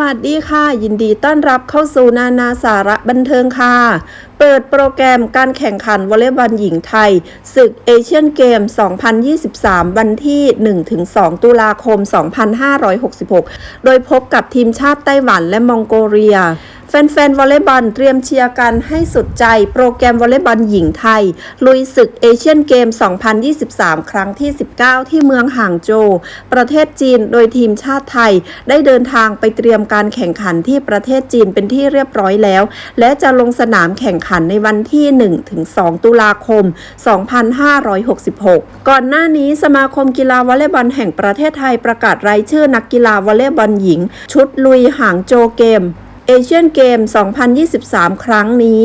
วัสดีค่ะ ยินดีต้อนรับเข้าสู่นานาสาระบันเทิงค่ะ เปิดโปรแกรมการแข่งขันวอลเลย์บอลหญิงไทย ศึกเอเชียนเกม 2023 วันที่ 1-2 ตุลาคม 2566 โดยพบกับทีมชาติไต้หวันและมองโกเลีย แฟนๆวอลเลย์บอลเตรียมเชียร์กันให้สุดใจโปรแกรมวอลเลย์บอลหญิงไทย ลุยศึกเอเชียนเกม 2023 ครั้งที่ 19 ที่เมืองห่างโจวประเทศจีนโดยทีมชาติไทย ได้เดินทางไปเตรียมการแข่งขันที่ประเทศจีนเป็นที่เรียบร้อยแล้ว และจะลงสนามแข่งขันในวันที่ 1-2 ตุลาคม 2566 ก่อนหน้านี้สมาคมกีฬาวอลเลย์บอลแห่งประเทศไทยประกาศรายชื่อนักกีฬาวอลเลย์บอลหญิง ชุดลุยห่างโจวเกม เอเชียนเกม 2023 ครั้งนี้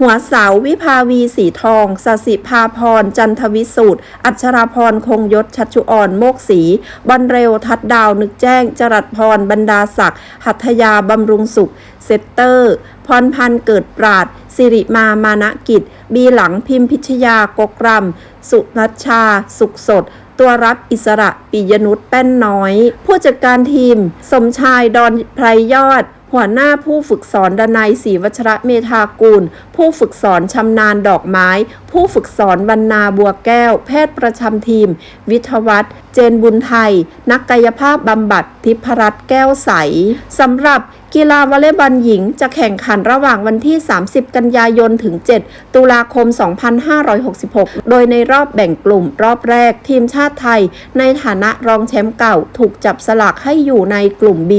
หัวเสาวิภาวีสีทองสสิภาพร จันทวิสูตร อัชราพร คงยศ ชัชชุออนโมกศรีบอลเร็ว ทัดดาว นึกแจ้ง จรัสพร บรรดาศักดิ์ หัตถยา บำรุงสุข เซตเตอร์ พรพันธ์ เกิดปราด สิริมา มานะกิจ บีหลัง พิมพิชยา กกรำ สุนัชชา สุขสดตัวรับอิสระปิยนุชแป้นน้อย ผู้จัดการทีม สมชายดอนไพรยอด หัวหน้าผู้ฝึกสอนดนายศรีวัชระเมธากูล ผู้ฝึกสอนชำนาญดอกไม้ ผู้ฝึกสอนวรรณาบัวแก้ว แพทย์ประจำทีม วิทวัฒน์เจนบุญไทย นักกายภาพบำบัดทิพรัตน์แก้วใสสำหรับ กีฬาวอลเลย์บอลหญิงจะแข่งขันระหว่างวันที่ 30 กันยายนถึง 7 ตุลาคม 2566 โดยในรอบแบ่งกลุ่มรอบแรกทีมชาติไทย ในฐานะรองแชมป์เก่าถูกจับสลากให้อยู่ในกลุ่ม B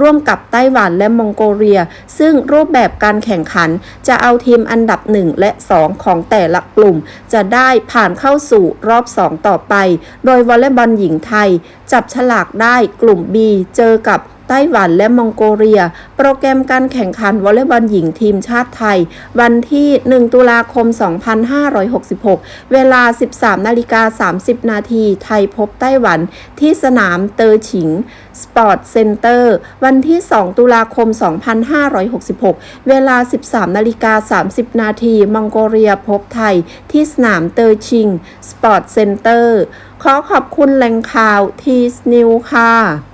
ร่วมกับไต้หวันและมองโกเลีย ซึ่งรูปแบบการแข่งขันจะเอาทีมอันดับ 1 และ 2 ของแต่ละกลุ่ม จะได้ผ่านเข้าสู่รอบ 2 ต่อไป โดยวอลเลย์บอลหญิงไทย จับฉลากได้กลุ่ม B เจอกับ ไต้หวันและมองโกเลีย โปรแกรมการแข่งขันวอลเลย์บอลหญิงทีมชาติไทย วันที่ 1 ตุลาคม 2566 เวลา 13 นาฬิกา 30 นาที ไทยพบไต้หวันที่สนามเตอฉิงสปอร์ตเซ็นเตอร์วันที่ 2 ตุลาคม 2566 เวลา 13 นาฬิกา 30 นาที มองโกเลียพบไทย ที่สนามเตอชิงสปอร์ตเซ็นเตอร์ ขอขอบคุณแหล่งข่าวทีสนิวค่ะ